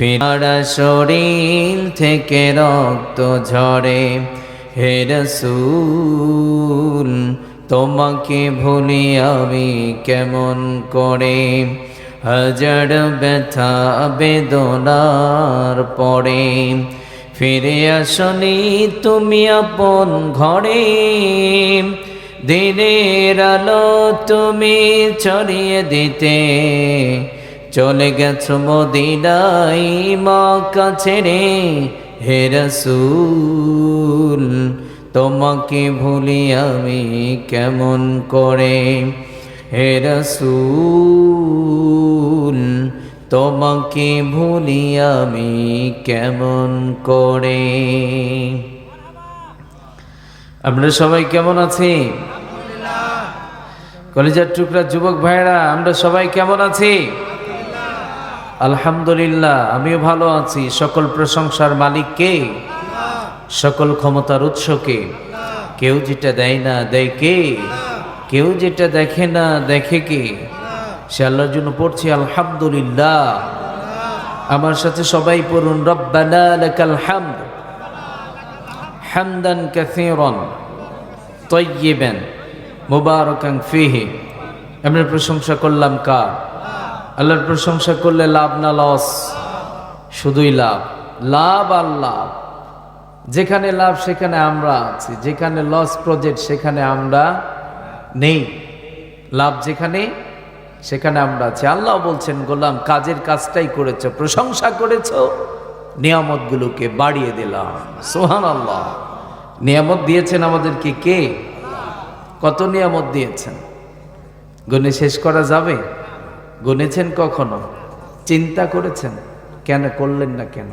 ফিরা শরীর থেকে রক্ত ঝরে। হে রসুল, তোমাকে ভুলি আমি কেমন করে? হাজার ব্যথা, বেদনার পরে ফিরে আসনি তুমি আপন ঘরে। দিনের আলো তুমি ছড়িয়ে দিতে। চলে গেছো মদিনাই মা কাছে রে হে রসুল তোমাকে ভুলি আমি কেমন করে? হে রসুল তোমাকে ভুলি আমি কেমন করে? আপনারা সবাই কেমন আছি কলেজার টুকরা যুবক ভাইরা আমরা সবাই কেমন আছি? আলহামদুলিল্লাহ, আমিও ভালো আছি। সকল প্রশংসার মালিক কে? সকল ক্ষমতার উৎস কে? কেউ যেটা দেয় না, দেয় কে? কেউ যেটা দেখে না, দেখে কে? সে আল্লাহর জন্য পড়ছি, আলহামদুলিল্লাহ। আমার সাথে সবাই পড়ুন, রব্বানা লাকাল হামদ। আমরা প্রশংসা করলাম কার? আল্লাহর প্রশংসা করলে লাভ না লস? শুধুই লাভ। লাভ আর লাভ। যেখানে লাভ, সেখানে আমরা আছি। যেখানে লস প্রজেক্ট সেখানে আমরা নেই। লাভ যেখানে, সেখানে আমরা আছি। আল্লাহ বলছেন, গোলাম, কাজের কাজটাই করেছ, প্রশংসা করেছ, নিয়ামতগুলোকে বাড়িয়ে দিলাম। সোহান আল্লাহ নিয়ামত দিয়েছেন আমাদেরকে কে? কত নিয়ামত দিয়েছেন? গুণে শেষ করা যাবে? গুনেছেন কখনো? চিন্তা করেছেন? কেন করলেন না কেন?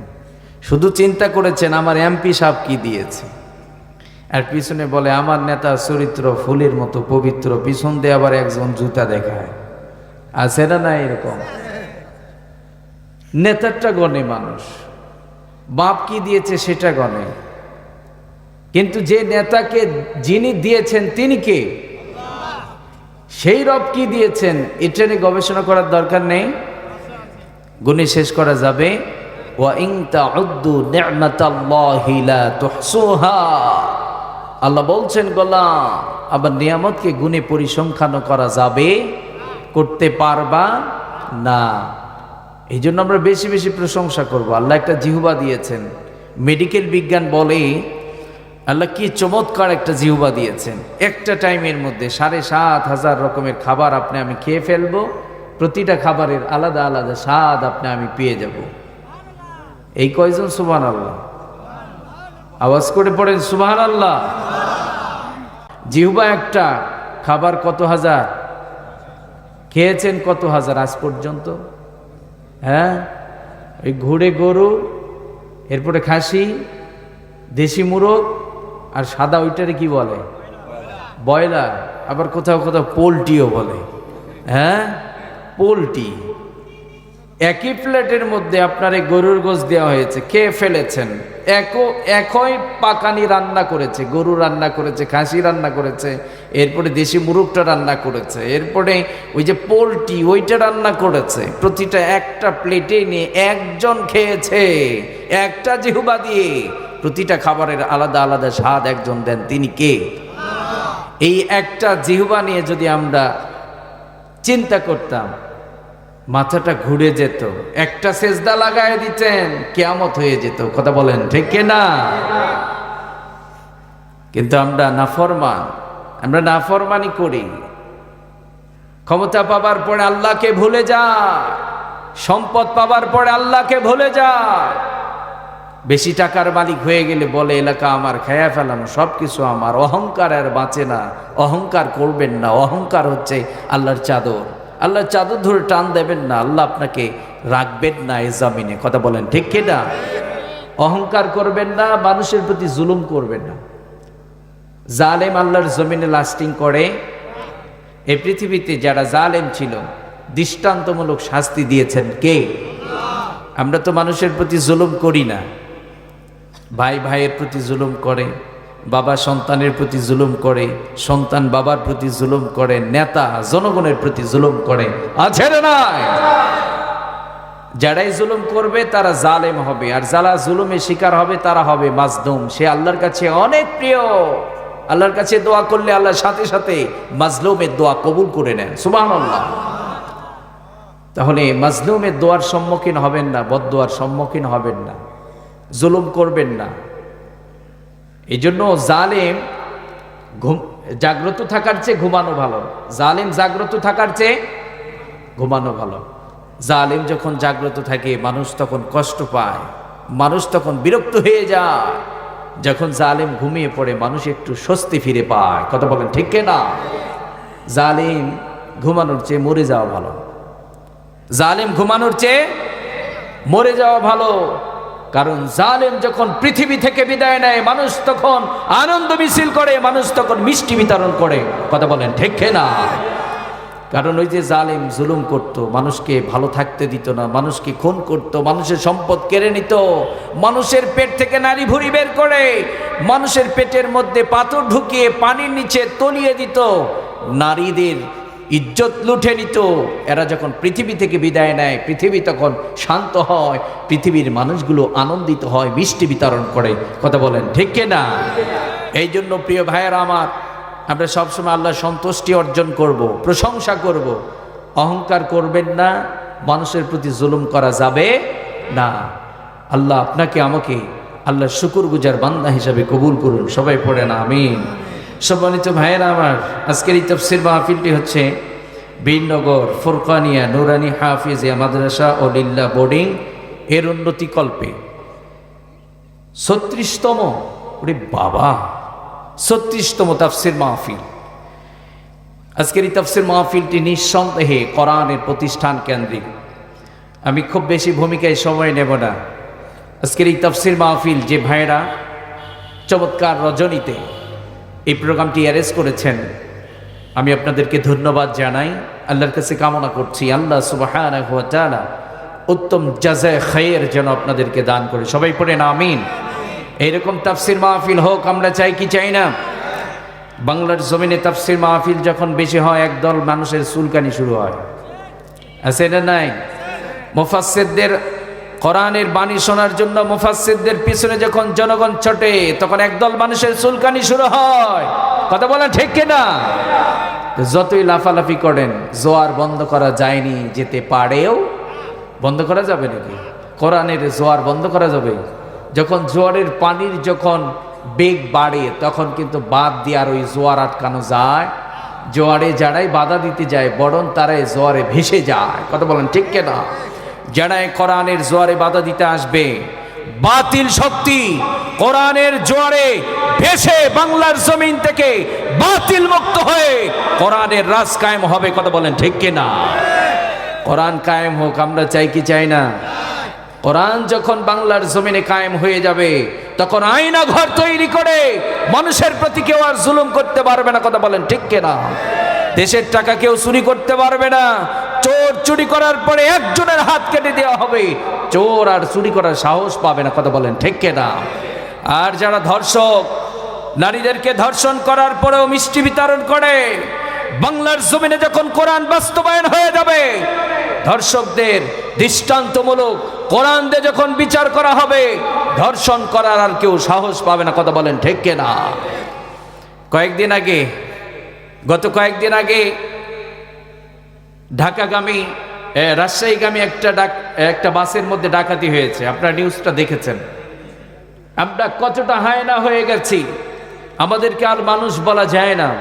শুধু চিন্তা করেছেন, আমার এমপি সাহেব কি দিয়েছে? আর পিছনে বলে, আমার নেতা চরিত্র ফুলের মতো পবিত্র, পিছন দিয়ে আবার একজন জুতা দেখায়। আর সেটা না এরকম? নেতারটা গণে মানুষ। বাপ কি দিয়েছে সেটা গণে। কিন্তু যে নেতাকে যিনি দিয়েছেন, তিনি কে? সেই রব কি দিয়েছেন? এটা নিয়ে গবেষণা করার দরকার নেই? গুণে শেষ করা যাবে। আল্লাহ বলছেন, গোলাম, আবার নিয়ামতকে গুণে পরিসংখ্যান করা যাবে? করতে পারবা না? এই জন্য আমরা বেশি বেশি প্রশংসা করব। আল্লাহ একটা জিহুবা দিয়েছেন। মেডিকেল বিজ্ঞান বলে আল্লাহ কি চমৎকার একটা জিহুবা দিয়েছেন। একটা টাইমের মধ্যে সাড়ে সাত হাজার রকমের খাবার আপনি আমি খেয়ে ফেলব, প্রতিটা খাবারের আলাদা আলাদা স্বাদ আপনি আমি পেয়ে যাব। এই কয়জন সুবান আল্লাহ আওয়াজ করে পড়েন সুবান আল্লাহ জিহুবা একটা, খাবার কত হাজার? খেয়েছেন কত হাজার আজ পর্যন্ত? হ্যাঁ? ওই ঘুরে গরু, এরপরে খাসি, দেশি মুরগ আর সাদা ওইটারে কি বলে? বয়লার আবার কোথাও কোথাও পোলট্রিও বলে। হ্যাঁ? পোলট্রি। একই প্লেটের মধ্যে আপনার এই গরুর গোস দেওয়া হয়েছে। খেয়ে ফেলেছেন? একও একই পাকানি রান্না করেছে। গরু রান্না করেছে, খাসি রান্না করেছে, এরপরে দেশি মুরগটা রান্না করেছে, এরপরে ওই যে পোলট্রি, ওইটা রান্না করেছে। প্রতিটা একটা প্লেটে নিয়ে একজন খেয়েছে। একটা জিহুবা দিয়ে। প্রতিটা খাবারের আলাদা আলাদা স্বাদ একজন দেন, তিনি কে? এই একটা জিহুবা নিয়ে যদি আমরা চিন্তা করতাম, মাথাটা ঘুরে যেত, একটা সেজদা লাগায় দিতেন, কেয়ামত হয়ে যেত, কথা বলেন, ঠিক না? কিন্তু আমরা নাফরমান, আমরা নাফরমানি করি। ক্ষমতা পাবার পরে আল্লাহকে ভুলে যা সম্পদ পাবার পরে আল্লাহকে ভুলে যায়। বেশি টাকার মালিক হয়ে গেলে বলে, এলাকা আমার খেয়া ফেলানো সব কিছু আমার। অহংকার আর বাঁচে না। অহংকার করবেন না। অহংকার হচ্ছে আল্লাহর চাদর। আল্লাহর চাদর ধরে টান দেবেন না। আল্লাহ আপনাকে রাখবেন না এ জামিনে। কথা বলেন, ঠিক কিনা অহংকার করবেন না, মানুষের প্রতি জুলুম করবেন না। জালেম আল্লাহর জমিনে লাস্টিং করে। এই পৃথিবীতে যারা জালেম ছিল, দৃষ্টান্তমূলক শাস্তি দিয়েছেন কে? আমরা তো মানুষের প্রতি জুলুম করি না। ভাই ভাইয়ের প্রতি জুলুম করে, বাবা সন্তানের প্রতি জুলুম করে, সন্তান বাবার প্রতি জুলুম করে, নেতা জনগণের প্রতি জুলুম করে। আছে যারাই জুলুম করবে তারা জালেম হবে, আর যারা জুলুমের শিকার হবে তারা হবে মাজলুম। সে আল্লাহর কাছে অনেক প্রিয়। আল্লাহর কাছে দোয়া করলে আল্লাহর সাথে সাথে মাজলুমের দোয়া কবুল করে নেন। আল্লাহ তাহলে মাজলুমের দোয়ার সম্মুখীন হবেন না বদ বদোয়ার সম্মুখীন হবেন না। জুলুম করবেন না। এই জন্য জালেম ঘুম জাগ্রত থাকার চেয়ে ঘুমানো ভালো। জালেম জাগ্রত থাকার চেয়ে ঘুমানো ভালো। জালেম যখন জাগ্রত থাকে, মানুষ তখন কষ্ট পায়। মানুষ তখন বিরক্ত হয়ে যায়। যখন জালেম ঘুমিয়ে পড়ে, মানুষ একটু স্বস্তি ফিরে পায়। কথা বলেন ঠিক না জালিম ঘুমানোর চেয়ে মরে যাওয়া ভালো। জালেম ঘুমানোর চেয়ে মরে যাওয়া ভালো। কারণ জালেম যখন পৃথিবী থেকে বিদায় নেয়, মানুষ তখন আনন্দ মিছিল করে, মানুষ তখন মিষ্টি বিতরণ করে। কথা বলেন, ঠিক না কারণ ওই যে জালেম জুলুম করত, মানুষকে ভালো থাকতে দিত না, মানুষকে খুন করত, মানুষের সম্পদ কেড়ে নিত, মানুষের পেট থেকে নারী ভুড়ি বের করে, মানুষের পেটের মধ্যে পাথর ঢুকিয়ে পানির নিচে তলিয়ে দিত, নারীদের ইজ্জত লুঠে নিত। এরা যখন পৃথিবী থেকে বিদায় নেয়, পৃথিবী তখন শান্ত হয়, পৃথিবীর মানুষগুলো আনন্দিত হয়, মিষ্টি বিতরণ করে। কথা বলেন, ঠিক না? এই জন্য প্রিয় ভাইয়েরা আমার, আমরা সবসময় আল্লাহর সন্তুষ্টি অর্জন করব, প্রশংসা করব। অহংকার করবেন না, মানুষের প্রতি জুলুম করা যাবে না। আল্লাহ আপনাকে আমাকে আল্লাহ শুকুর গুজার বান্দা হিসাবে কবুল করুন। সবাই পড়ে না আমিন। সম্মানিত ভাইয়েরা আমার, আজকের এই তফসির মাহফিলটি হচ্ছে বীরনগর ফুরকানিয়া, নুরানি হাফিজিয়া, মাদ্রাসা ও লিল্লা বোর্ডিং এর উন্নতি কল্পে। ছত্রিশতম, ওরে বাবা, ছত্রিশতম তাফসির মাহফিল। আজকের এই তাফসির মাহফিলটি নিঃসন্দেহে কোরআনের প্রতিষ্ঠান কেন্দ্রিক। আমি খুব বেশি ভূমিকায় সময় নেব না। আজকের এই তাফসির মাহফিল যে ভাইয়েরা চমৎকার রজনীতে এই প্রোগ্রামটি অ্যারেঞ্জ করেছেন। আমি আপনাদেরকে ধন্যবাদ জানাই। আল্লাহর কাছে কামনা করছি। আল্লাহ সুবাহ উত্তম জাজায় খাইয়ের যেন আপনাদেরকে দান করে। সবাই পড়ে না আমিন। এইরকম তাফসির মাহফিল হোক, আমরা চাই কি চাই না। বাংলার জমিনে তাফসির মাহফিল যখন বেশি হয়, একদল মানুষের চুলকানি শুরু হয়। আছে না নাই? মুফাসসিরদের কোরআনের বাণী শোনার জন্য মুফাসসিরদের পিছনে যখন জনগণ ছটে, তখন একদল মানুষের চুলকানি শুরু হয়। কথা বলেন ঠিক কিনা? যতই লাফালাফি করেন, জোয়ার বন্ধ করা যায়নি, যেতে পারেও বন্ধ করা যাবে নাকি? কোরআনের জোয়ার বন্ধ করা যাবে? যখন জোয়ারের পানির যখন বেগ বাড়ে, তখন কিন্তু বাদ দিয়ে আর ওই জোয়ার আটকানো যায়। জোয়ারে যারাই বাধা দিতে যায়, বরং তারাই জোয়ারে ভেসে যায়। কথা বলেন ঠিক কেনা? যারাই কোরআনের জোয়ারে বাধা দিতে আসবে, বাতিল শক্তি কোরআনের জোয়ারে ভেসে বাংলার জমিন থেকে বাতিল মুক্ত হয়ে কোরআনের রাজ কায়েম হবে, কথা বলেন ঠিক কিনা কোরআন কায়েম হোক, আমরা চাই কি চাই না? কোরআন যখন বাংলার জমিনে কায়েম হয়ে যাবে, তখন আয়না ঘর তৈরি করে মানুষের প্রতি কেউ আর জুলুম করতে পারবে না, কথা বলেন ঠিক কিনা দেশের টাকা কেউ চুরি করতে পারবে না চোর চুরি করার পরে একজনের হাত কেটে দেওয়া হবে। চোর আর চুরি করার সাহস পাবে না, কথা বলেন, ঠিক কিনা? আর যারা ধর্ষক, নারীদেরকে ধর্ষণ করার পরেও মিষ্টি বিতরণ করে, বাংলার জমিনে যখন কোরআন বাস্তবায়ন হয়ে যাবে, ধর্ষকদের দৃষ্টান্তমূলক কোরআন দিয়ে যখন বিচার করা হবে, ধর্ষণ করার আর কেউ সাহস পাবে না, কথা বলেন, ঠিক না কয়েকদিন আগে, গত কয়েকদিন আগে ঢাকাগামী রাজশাহীগামী একটা ডাক একটা বাসের মধ্যে ডাকাতি হয়েছে। আপনারা নিউজটা দেখেছেন। আমরা কতটা হায়না হয়ে গেছি। আমাদেরকে আর মানুষ বলা যায় না।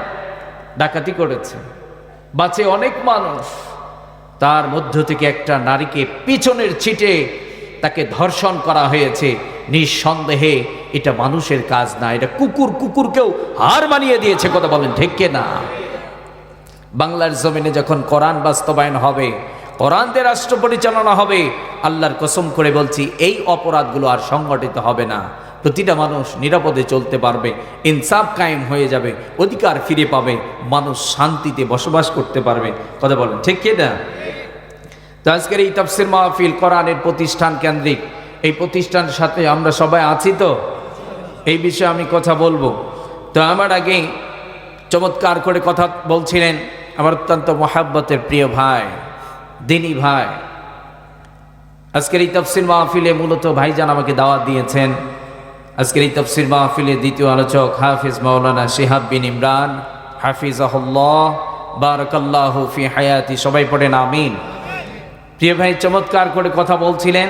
ডাকাতি করেছে। বাঁচে অনেক মানুষ। তার মধ্য থেকে একটা নারীকে পিছনের ছিটে তাকে ধর্ষণ করা হয়েছে। নিঃসন্দেহে এটা মানুষের কাজ না। এটা কুকুর কুকুরকেও হার মানিয়ে দিয়েছে, কথা বলেন, ঠিক না বাংলার জমিনে যখন কোরআন বাস্তবায়ন হবে কোরআন দিয়ে রাষ্ট্র পরিচালনা হবে, আল্লাহর কসম করে বলছি, এই অপরাধগুলো আর সংগঠিত হবে না। প্রতিটা মানুষ নিরাপদে চলতে পারবে, ইনসাফ কায়েম হয়ে যাবে, অধিকার ফিরে পাবে, মানুষ শান্তিতে বসবাস করতে পারবে। কথা বলেন, ঠিক কি না? তো আজকের এই তাফসির মাহফিল কোরআনের প্রতিষ্ঠান কেন্দ্রিক। এই প্রতিষ্ঠানের সাথে আমরা সবাই আছি তো? এই বিষয়ে আমি কথা বলব। তো আমার আগে চমৎকার করে কথা বলছিলেন আমার অত্যন্ত মহাব্বতের প্রিয় ভাই, দিনী ভাই। আজকের এই তফসির মাহফিলে মূলত ভাইজান আমাকে দাওয়াত দিয়েছেন। আজকের এই তফসির মাহফিলে দ্বিতীয় আলোচক হাফিজ মাওলানা শিহাব বিন ইমরান হাফিজ আহল্লাহ বারকাল্লাহ ফি হায়াতি, সবাই পড়েন আমিন। প্রিয় ভাই, চমৎকার করে কথা বলছিলেন।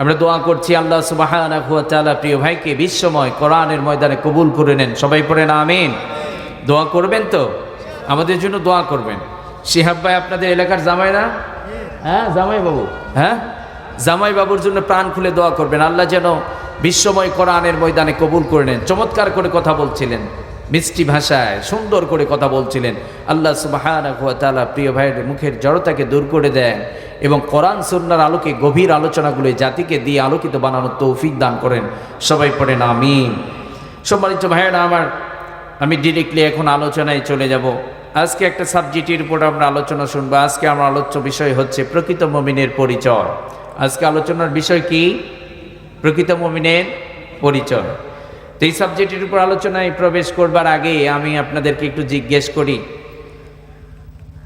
আমরা দোয়া করছি আল্লাহ সুবাহ প্রিয় ভাইকে বিশ্বময় কোরআনের ময়দানে কবুল করে নেন। সবাই পড়েন আমিন। দোয়া করবেন তো? আমাদের জন্য দোয়া করবেন। শিহাব ভাই, আপনাদের এলাকার জামাই না হ্যাঁ জামাই বাবু। হ্যাঁ? জামাই বাবুর জন্য প্রাণ খুলে দোয়া করবেন। আল্লাহ যেন বিশ্বময় কোরআনের ময়দানে কবুল করে নেন। চমৎকার করে কথা বলছিলেন। মিষ্টি ভাষায় সুন্দর করে কথা বলছিলেন। আল্লাহ সুবাহানা প্রিয় ভাইয়ের মুখের জড়তাকে দূর করে দেন এবং কোরআন সুন্নার আলোকে গভীর আলোচনাগুলো জাতিকে দিয়ে আলোকিত বানানোর তৌফিক দান করেন। সবাই পড়েন আমিন। সম্মানিত ভাইয়েরা, আমার আমি ডিরেক্টলি এখন আলোচনায় চলে যাব। আজকে একটা সাবজেক্টের উপর আমরা আলোচনা শুনব। আজকে আমার আলোচ্য বিষয় হচ্ছে প্রকৃত মমিনের পরিচয়। আজকে আলোচনার বিষয় কি? প্রকৃত মমিনের পরিচয়। তো এই সাবজেক্টের উপর আলোচনায় প্রবেশ করবার আগে আমি আপনাদেরকে একটু জিজ্ঞেস করি।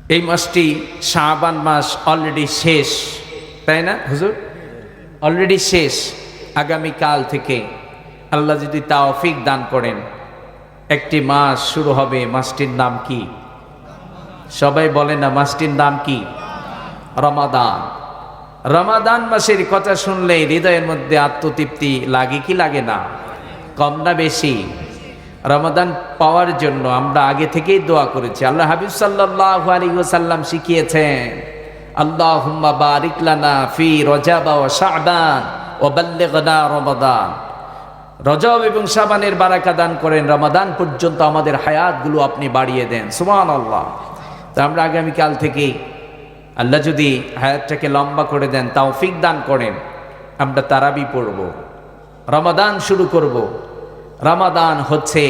এই মাসটি শাহবান মাস অলরেডি শেষ, তাই না হুজুর? অলরেডি শেষ আগামী কাল থেকে। আল্লাহ যদি তাওফিক দান করেন। একটি মাস শুরু হবে, মাসটির নাম কি? সবাই বলে না, মাসটির নাম কি? রমাদান। রমাদান মাসের কথা শুনলে হৃদয়ের মধ্যে আত্মতৃপ্তি লাগে কি লাগে না? কম না বেশি। রমাদান পাওয়ার জন্য আমরা আগে থেকেই দোয়া করেছি। আল্লাহ হাবিব সাল্লাহ আলী সাল্লাম শিখিয়েছেন আল্লাহ হুম্মা বারিক লানা ফি রজাবা ও শাবান ও বাল্লেগনা রমাদান। রজব এবং সাবানের বারাকা দান করেন। রমাদান পর্যন্ত আমাদের হায়াতগুলো আপনি বাড়িয়ে দেন। সুমান আল্লাহ তা আমরা আগামীকাল থেকেই আল্লাহ যদি হায়াতটাকে লম্বা করে দেন তাওফিক দান করেন, আমরা তারাবি পড়ব। রমাদান শুরু করব। রমাদান হচ্ছে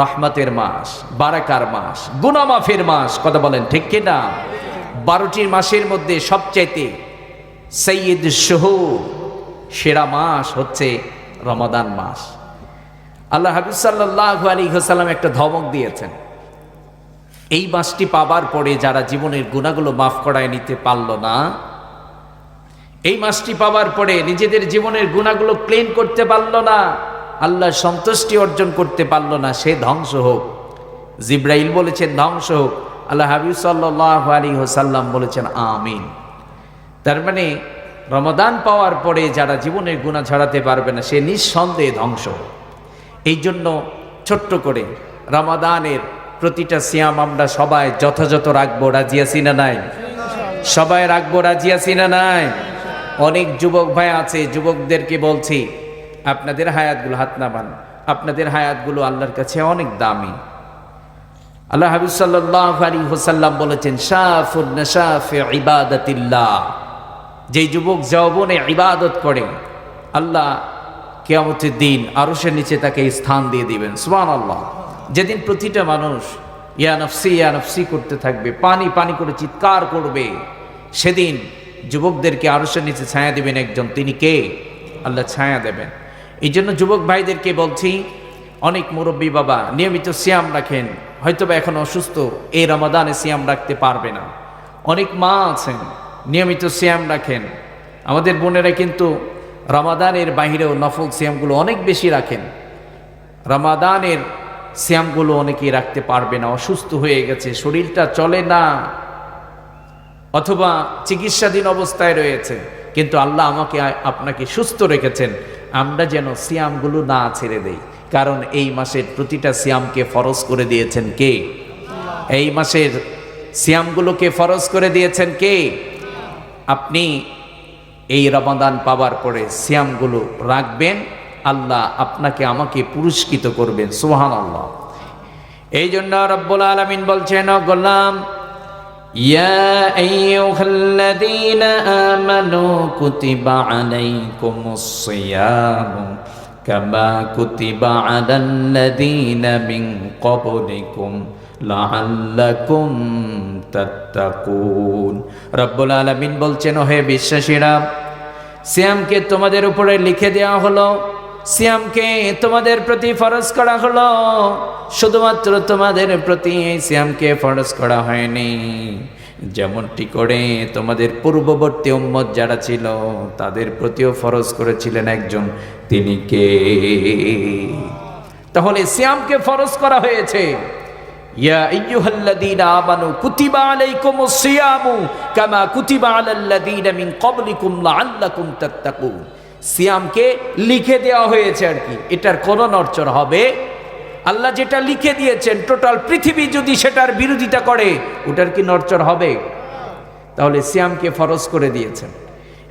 রহমতের মাস, বারাকার মাস, গুনামাফের মাস, কথা বলেন ঠিক কিনা বারোটি মাসের মধ্যে সবচাইতে সৈয়দ শহুর সেরা মাস হচ্ছে রমাদান মাস। আল্লাহ হাবিব সাল্লাহ আলী হাসাল্লাম একটা ধমক দিয়েছেন। এই মাসটি পাবার পরে যারা জীবনের গুণাগুলো মাফ করায় নিতে পারল না, এই মাসটি পাবার পরে নিজেদের জীবনের গুণাগুলো ক্লেম করতে পারল না আল্লাহ সন্তুষ্টি অর্জন করতে পারল না, সে ধ্বংস হোক। জিব্রাইল বলেছেন, ধ্বংস হোক। আল্লাহ হাবিব সাল্লাহ আলী হোসাল্লাম বলেছেন, আমিন। তার মানে রমাদান পাওয়ার পরে যারা জীবনের গুণা ছড়াতে পারবে না, সে নিঃসন্দেহে ধ্বংস এই জন্য ছোট্ট করে রমাদানের প্রতিটা সিয়াম আমরা সবাই যথাযথ রাখব। রাজি আছি না নাই? সবাই রাখব, রাজি আছি না নাই? অনেক যুবক ভাই আছে, যুবকদেরকে বলছি, আপনাদের হায়াতগুলো হাত না বান আপনাদের হায়াতগুলো আল্লাহর কাছে অনেক দামি। আল্লাহ হাবিব সাল্লাহ আলী হোসাল্লাম বলেছেন শাফুন্নাশাফে ইবাদতিল্লাহ। যে যুবক যৌবনে ইবাদত করে, আল্লাহ কেয়ামতের দিন আরও সে নিচে তাকে স্থান দিয়ে দিবেন। সুমান আল্লাহ যেদিন প্রতিটা মানুষ ইয়া নফসি ইয়া নফসি করতে থাকবে, পানি পানি করে চিৎকার করবে, সেদিন যুবকদেরকে আরও সে নিচে ছায়া দেবেন একজন। তিনি কে? আল্লাহ ছায়া দেবেন। এই জন্য যুবক ভাইদেরকে বলছি, অনেক মুরব্বী বাবা, নিয়মিত সিয়াম রাখেন, হয়তোবা এখন অসুস্থ, এই রমাদানে সিয়াম রাখতে পারবে না। অনেক মা আছেন নিয়মিত সিয়াম রাখেন। আমাদের বোনেরা কিন্তু রামাদানের বাহিরেও নফল সিয়ামগুলো অনেক বেশি রাখেন। রামাদানের সিয়ামগুলো অনেকেই রাখতে পারবে না, অসুস্থ হয়ে গেছে, শরীরটা চলে না, অথবা চিকিৎসাধীন অবস্থায় রয়েছে। কিন্তু আল্লাহ আমাকে আপনাকে সুস্থ রেখেছেন। আমরা যেন সিয়ামগুলো না ছেড়ে দেই। কারণ এই মাসের প্রতিটা সিয়ামকে ফরজ করে দিয়েছেন কে? এই মাসের সিয়ামগুলোকে ফরজ করে দিয়েছেন কে? আপনি এই রমাদান পাবার পরে সিয়ামগুলো রাখবেন আল্লাহ আপনাকে আমাকে পুরস্কৃত করবেন সোহান আল্লাহ এই জন্য রব্বুল আলমিন বলছেন গোলাম يا أيها الذين آمنوا كتب عليكم الصيام كما كتب على الذين من قبلكم লাআল্লাকুম তাত্তাকুন। রব্বুল আলামিন বলছেন হে বিশ্বাসীরা, সিয়ামকে তোমাদের উপরে লিখে দেওয়া হলো, সিয়ামকে তোমাদের প্রতি ফরজ করা হলো। শুধুমাত্র তোমাদের প্রতি এই সিয়ামকে ফরজ করা হয়নি। যেমনটি করে তোমাদের পূর্ববর্তী উম্মত যারা ছিল, তাদের প্রতিও ফরজ করেছিলেন একজন, তিনি কে? তাহলে সিয়ামকে ফরজ করা হয়েছে। ইয়া আইয়ুহাল্লাযীনা আমানু কুতিবা আলাইকুমুস সিয়ামু কামা কুতিবা আলাল্লাযীনা মিন ক্বাবলিকুম লাআল্লাকুম তাত্তাকুন। সিয়ামকে লিখে দেওয়া হয়েছে আর কি, এটার কোন নড়চড় হবে। আল্লাহ যেটা লিখে দিয়েছেন, টোটাল পৃথিবী যদি সেটার বিরোধিতা করে, ওটার কি নড়চড় হবে? তাহলে সিয়ামকে ফরজ করে দিয়েছেন।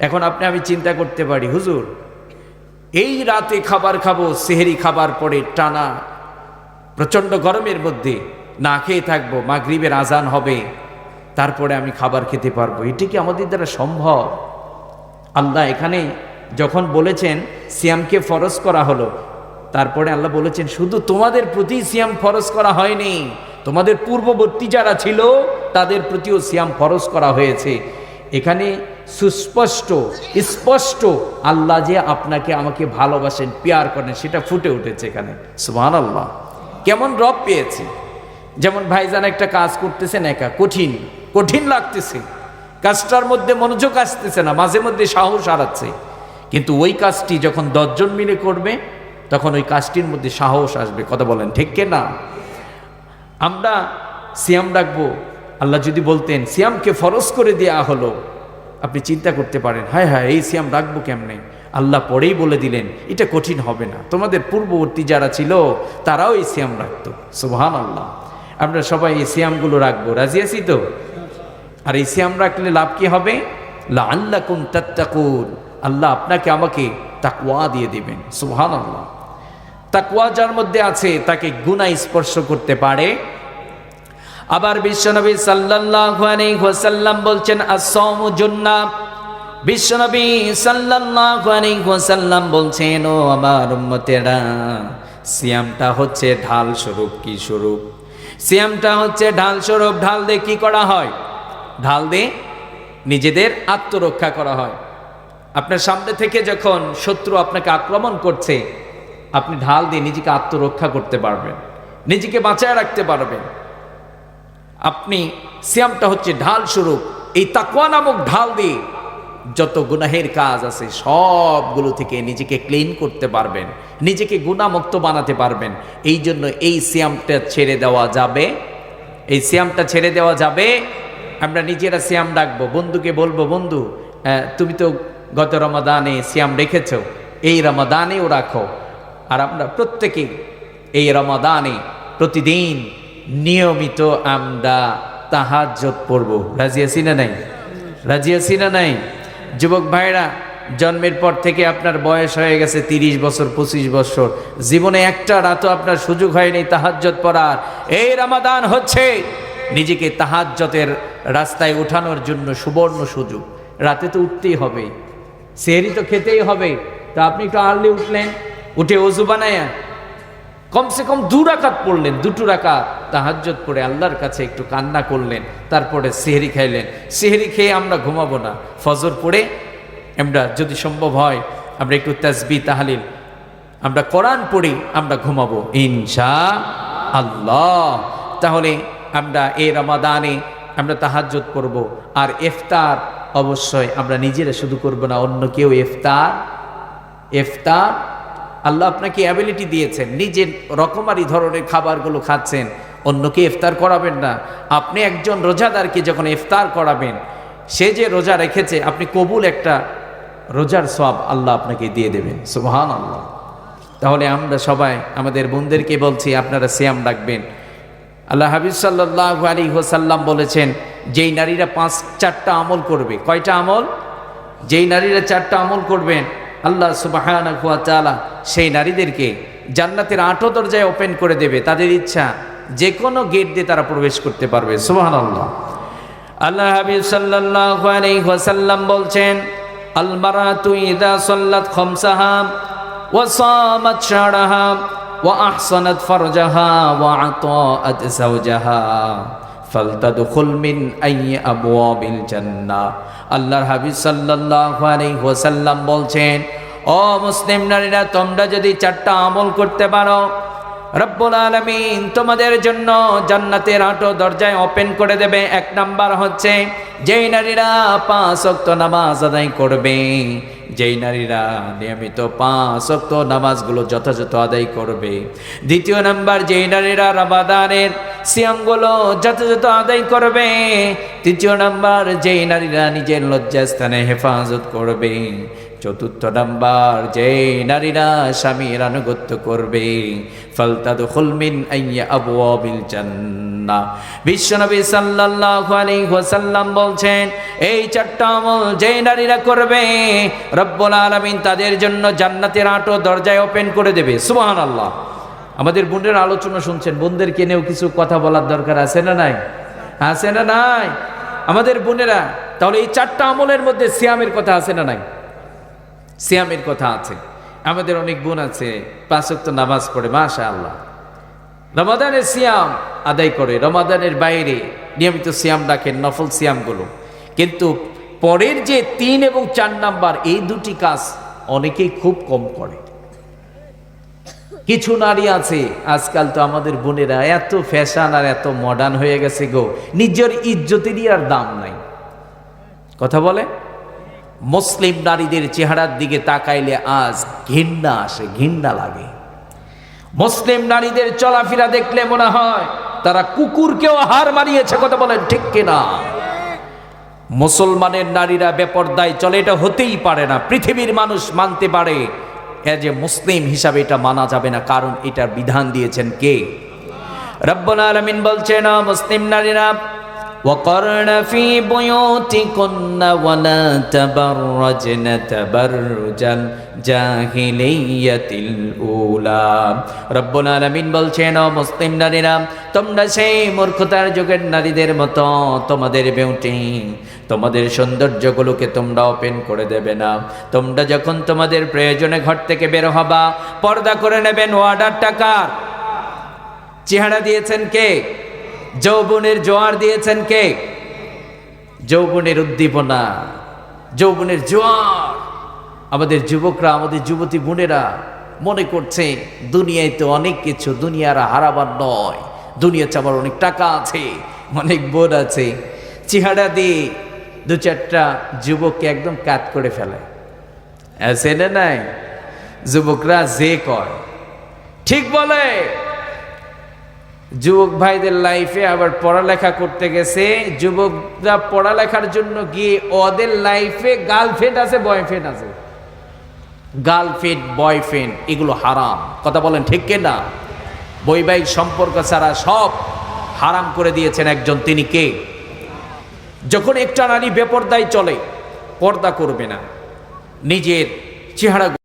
এখন আপনি, আমি চিন্তা করতে পারি, হুজুর, এই রাতে খাবার খাব, সেহেরি খাবার পরে টানা প্রচণ্ড গরমের মধ্যে না খেয়ে থাকব, মাগরিবের আজান হবে, তারপরে আমি খাবার খেতে পারব। এটি কি আমাদের দ্বারা সম্ভব? আল্লাহ এখানে যখন বলেছেন, সিয়ামকে ফরজ করা হলো, তারপরে আল্লাহ বলেছেন, শুধু তোমাদের প্রতি সিয়াম ফরজ করা হয়নি। তোমাদের পূর্ববর্তী যারা ছিল, তাদের প্রতিও সিয়াম ফরজ করা হয়েছে। এখানে সুস্পষ্ট, স্পষ্ট আল্লাহ যে আপনাকে আমাকে ভালোবাসেন, পেয়ার করেন, সেটা ফুটে উঠেছে এখানে। সুমান আল্লাহ কেমন রব পেয়েছি। যেমন ভাইজান একটা কাজ করতেছেন একা, কঠিন কঠিন লাগতেছে। কাজটার মধ্যে মনোযোগ আসতেছে না, মাঝে মধ্যে সাহস হারাচ্ছে। কিন্তু ওই কাজটি যখন দশজন মিলে করবে, তখন ওই কাজটির মধ্যে সাহস আসবে। কথা বলেন, ঠিক না? আমরা সিয়াম রাখব আল্লাহ যদি বলতেন, সিয়ামকে ফরজ করে দেয়া হলো। আপনি চিন্তা করতে পারেন, হায় হায়, এই সিয়াম রাখব কেমনে? আল্লাহ পরেই বলে দিলেন, এটা কঠিন হবে না। তোমাদের পূর্ববর্তী যারা ছিল, তারাও এই সিয়াম রাখতো সুবহান আল্লাহ আমরা সবাই এই সিয়ামগুলো রাখব। রাজি আছি তো? আর এই সিয়াম রাখলে লাভ কি হবে? লা আল্লাহ কুন তাত্তাকুন। আল্লাহ আপনাকে আমাকে তাকওয়া দিয়ে দিবেন। সুবহান আল্লাহ তাকওয়া যার মধ্যে আছে, তাকে গুনাহ স্পর্শ করতে পারে। আবার বিশ্বনবী সাল্লাল্লাহু আলাইহি ওয়াসাল্লাম বলছেন, আস-সাওমু জুন্নাহ। বিশ্বনবী সাল্লাল্লাহু আলাইহি ওয়াসাল্লাম বলছেন, ও আমার উম্মতেরা, সিয়ামটা হচ্ছে ঢাল স্বরূপ, কি স্বরূপ? সিয়ামটা হচ্ছে ঢাল স্বরূপ, ঢাল দিয়ে কি করা হয়? ঢাল দিয়ে নিজেদের আত্মরক্ষা করা হয়। আপনার সামনে থেকে যখন শত্রু আপনাকে আক্রমণ করছে, আপনি ঢাল দিয়ে নিজেকে আত্মরক্ষা করতে পারবেন, নিজেকে বাঁচায় রাখতে পারবেন। আপনি সিয়ামটা হচ্ছে ঢাল স্বরূপ, এই তাকুয়া নামক ঢাল দিয়ে যত গুনাহের কাজ আছে, সবগুলো থেকে নিজেকে ক্লিন করতে পারবেন, নিজেকে গুণামুক্ত বানাতে পারবেন। এই জন্য এই সিয়ামটা ছেড়ে দেওয়া যাবে। এই সিয়ামটা ছেড়ে দেওয়া যাবে। আমরা নিজেরা সিয়াম রাখব। বন্ধুকে বলব, বন্ধু তুমি তো গত রমাদানে সিয়াম রেখেছ, এই রমাদানেও রাখো। আর আমরা প্রত্যেকে এই রমাদানে প্রতিদিন নিয়মিত আমরা তাহাজ্জত পড়ব। রাজি আছি না নাই? রাজি আছি না নাই? যুবক ভাইরা, জন্মের পর থেকে আপনার বয়স হয়ে গেছে তিরিশ বছর, পঁচিশ বছর। জীবনে একটা রাতও আপনার সুযোগ হয়নি তাহাজ্জত পড়ার। এই রামাদান হচ্ছে নিজেকে তাহাজ্জতের রাস্তায় ওঠানোর জন্য সুবর্ণ সুযোগ। রাতে তো উঠতেই হবে। সেহরি তো খেতেই হবে। তা আপনি একটু আর্লি উঠলেন, উঠে অজু বানায়া। কমসে কম দু রাকাত পড়লেন, দুটো রাকাত। তাহাজ্জত পড়ে আল্লাহর কাছে একটু কান্না করলেন, তারপরে সেহরি খাইলেন। সেহরি খেয়ে আমরা ঘুমাবো না। ফজর পড়ে আমরা যদি সম্ভব হয়, আমরা একটু তাসবি, তাহালিল। আমরা কোরআন পড়ি আমরা ঘুমাবো ইনশা আল্লাহ তাহলে আমরা এই রমাদানে আমরা তাহাজ্জত করব আর ইফতার অবশ্যই আমরা নিজেরা শুধু করব না, অন্য কেউ ইফতার ইফতার, আল্লাহ আপনাকে অ্যাবিলিটি দিয়েছেন। নিজের রকমারি ধরনের খাবারগুলো খাচ্ছেন। অন্যকে ইফতার করাবেন না। আপনি একজন রোজাদারকে যখন ইফতার করাবেন, সে যে রোজা রেখেছে, আপনি কবুল একটা রোজার সব আল্লাহ আপনাকে দিয়ে দেবেন। সুবহান আল্লাহ তাহলে আমরা সবাই, আমাদের বোনদেরকে বলছি, আপনারা সিয়াম রাখবেন। আল্লাহ হাবিব সাল্লাহ আলী হোসাল্লাম বলেছেন, যেই নারীরা পাঁচ, চারটা আমল করবে। কয়টা আমল? যেই নারীরা চারটা আমল করবেন, আল্লাহ সুবাহ সেই নারীদেরকে জান্নাতের আটো দরজায় ওপেন করে দেবে। তাদের ইচ্ছা যে কোনো গেট দিয়ে তারা প্রবেশ করতে পারবে সুবাহান আল্লাহ আল্লাহ হাবিব সাল্লাল্লাহু আলাইহি ওয়াসাল্লাম বলছেন আল মারাতু ইযা সাল্লাত খামসাহা ওয়া সামাত শাহরাহা ওয়া আহসানাত ফারজাহা ওয়া আতাআত যাওজাহা। ফালতাদখুল মিন আইয়ি আবওয়াবিল জান্নাহ। আল্লাহর হাবিব সাল্লাল্লাহু আলাইহি ওয়াসাল্লাম বলছেন, ও মুসলিম নারীরা, তোমরা যদি চারটা আমল করতে পারো রব্বুল আলমিন তোমাদের জন্য জান্নাতের আটো দরজায় ওপেন করে দেবে। এক নাম্বার হচ্ছে, যেই নারীরা পাঁচ অক্ত নামাজ আদায় করবে, যেই নারীরা নিয়মিত পাঁচ অক্ত নামাজগুলো যথাযথ আদায় করবে। দ্বিতীয় নাম্বার, যেই নারীরা রমাদানের সিয়ামগুলো যথাযথ আদায় করবে। তৃতীয় নাম্বার, যেই নারীরা নিজের লজ্জাস্থানে হেফাজত করবে চতুর্থ নাম্বার যে নারীরা স্বামীর আনুগত্য করবে ফালতাদ আইয়া আবু আবিল জান্নাহ। বিশ্বনবী সাল্লাল্লাহু আলাইহি ওয়াসাল্লাম বলছেন, এই চারটা আমল যে নারীরা করবে, রব্বুল আলামিন তাদের জন্য জান্নাতের আটো দরজায় ওপেন করে দেবে। সুবহানাল্লাহ। আমাদের বোনের আলোচনা শুনছেন, বোনদের কেনেও কিছু কথা বলার দরকার আছে না নাই? আছে না নাই? আমাদের বোনেরা, তাহলে এই চারটা আমলের মধ্যে সিয়ামের কথা আছে না নাই? সিয়ামের কথা আছে। আমাদের অনেক বোন আছে পাঁচক্ত নামাজ পড়ে মাশা আল্লাহ রমাদানের সিয়াম আদায় করে, রমাদানের বাইরে নিয়মিত সিয়াম রাখেন, নফল সিয়ামগুলো। কিন্তু পরের যে তিন এবং চার নাম্বার, এই দুটি কাজ অনেকেই খুব কম করে। কিছু নারী আছে, আজকাল তো আমাদের বোনেরা এত ফ্যাশন আর এত মডার্ন হয়ে গেছে গো, নিজের ইজ্জতেরই আর দাম নাই। কথা বলে? মুসলিম নারীদের চেহারার দিকে তাকাইলে আজ ঘৃণা আসে, ঘৃণা লাগে। মুসলিম নারীদের চলাফেরা দেখলে মনে হয় তারা কুকুরকেও হার মানিয়েছে, কথা বলেন ঠিক কিনা? মুসলমানের নারীরা বেপর্দায় চলে, এটা হতেই পারে না। পৃথিবীর মানুষ মানতে পারে, এ মুসলিম হিসাবে এটা মানা যাবে না, কারণ এটার বিধান দিয়েছেন কে? রব্বুল আলামিন বলছেন মুসলিম নারীরা وقرن في بيوتكن ولا تبرجن تبرج الجاهلية الأولى রব্বুল আলামিন বলছেন ও মুসলিম নারীরা তোমরা সেই মূর্খতার যুগের নারীদের মতো তোমাদের বিউটি তোমাদের সৌন্দর্যগুলোকে তোমরা ওপেন করে দেবে না তোমরা যখন তোমাদের প্রয়োজনে ঘর থেকে বের হবা পর্দা করে নেবেন ওয়ার্ডার টাকার চেহারা দিয়েছেন কে যৌবনের জোয়ার দিয়েছেন কে? যৌবনের উদ্দীপনা, যৌবনের জোয়ার। আমাদের যুবকরা, আমাদের যুবতী বোনেরা মনে করছে, দুনিয়ায় তো অনেক কিছু, দুনিয়ার হারাবার নয়। দুনিয়াতে আমার অনেক টাকা আছে, অনেক বোন আছে। চেহারা দিয়ে দু চারটা যুবককে একদম কাত করে ফেলে। আছে না নাই? যুবকরা যে কয়, ঠিক বলে। যুবক ভাইদের লাইফে আবার পড়ালেখা করতে গেছে। যুবকরা পড়ালেখার জন্য গিয়ে ওদের লাইফে গার্লফ্রেন্ড আছে বয়ফ্রেন্ড আছে। গার্লফ্রেন্ড বয়ফ্রেন্ড এগুলো হারাম। কথা বলেন ঠিক না? বৈবাহিক সম্পর্ক ছাড়া সব হারাম করে দিয়েছেন একজন। তিনি কে? যখন একটা নারী বেপর্দায় চলে, পর্দা করবে না। নিজের চেহারা